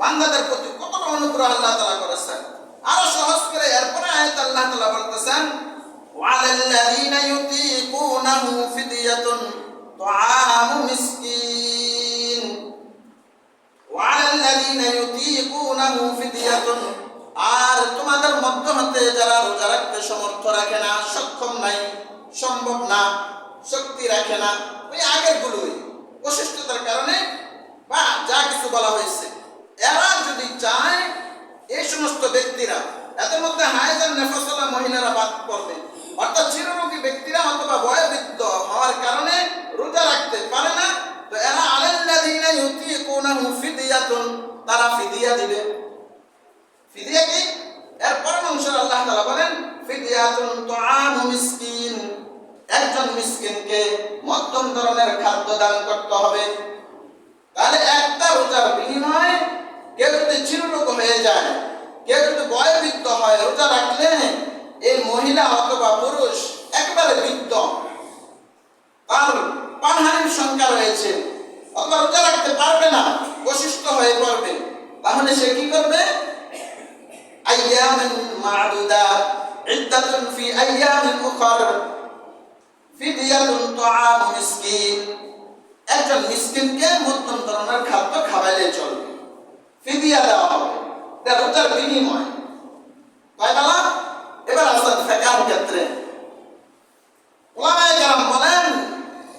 বান্দাদের প্রতি কতটা অনুগ্রহ আল্লাহ তাআলা করেছেন আরো সহজ করে এরপরে আয়াত আল্লাহ তাআলা বলতেছেন وعلى الذين يطيقونه فدية طعام مسكين وعلى الذين يطيقونه فدية আর তোমাদের মধ্য হতে যারা রোজা রাখতে সমর্থ রাখে না সক্ষম নাই সম্ভব না শক্তি রাখে না ওই আগের গুলোই অসুস্থতার কারণে বা যা কিছু বলা হয়েছে এরা যদি চায় এই সমস্ত ব্যক্তিরা। এদের মধ্যে হায়জান নেফসলা মহিলারা বাদ পড়বে। অর্থাৎ চিররোগী ব্যক্তিরা অথবা বয়োবৃদ্ধ হওয়ার কারণে রোজা রাখতে পারে না। তো এরা আলাল্লাযীনা ইউতিকুনাহু ফিদিয়াতুন, তারা ফিদিয়া দিবে। ফিদিয়া কি? এর পরের অংশ আল্লাহ তাআলা বলেন, ফিদিয়াতুন তুআমু মিসকিন। একজন মিসকিনকে মধ্যম ধরনের খাদ্য দান করতে হবে তাহলে একটা রোজার বিনিময়ে কেউ যদি চিররোগ হয়ে যায় কেউ যদি বয়োবৃদ্ধ হয় রোজা রাখলে এই মহিলা অথবা পুরুষ, একবারে বৃদ্ধ। তার পানহানির সংখ্যা রয়েছে। অথবা রোজা রাখতে পারবে না অসুস্থ হয়ে পড়বে। তাহলে সে কি করবে? আইয়ামিন মা'দুদাত ইদ্দাতুন ফি আইয়ামিন উখর, ফিদিয়াতুন তুআম মিসকিন। একজন মিসকিনকে মধ্যম ধরনের খাদ্য খাওয়াইলে চলবে। ফিদিয়া দেওয়া হবে। রোজার বিনিময় কয় বেলা এবার আসেন ফেকার ক্ষেত্রে ওলামায়ে কেরাম বলেন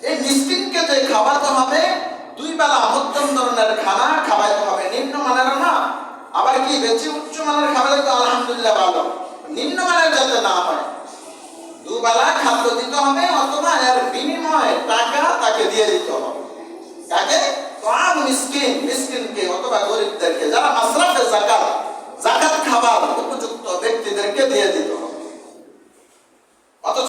এই মিসকিনকে যে খাওয়াতে হবে দুই বেলা মধ্যম ধরনের খানা খাওয়াইতে হবে। নিম্ন মানের না। আবার কি, বেশি উচ্চ মানের খাবারে তো আলহামদুলিল্লাহ ভালো। নিম্নমানের যাতে না হয়। দুবেলা খাদ্য দিতে হবে অথবা এর বিনিময়ে টাকা তাকে দিয়ে দিতে হবে। কাকে? তাম মিসকিন। মিসকিনকে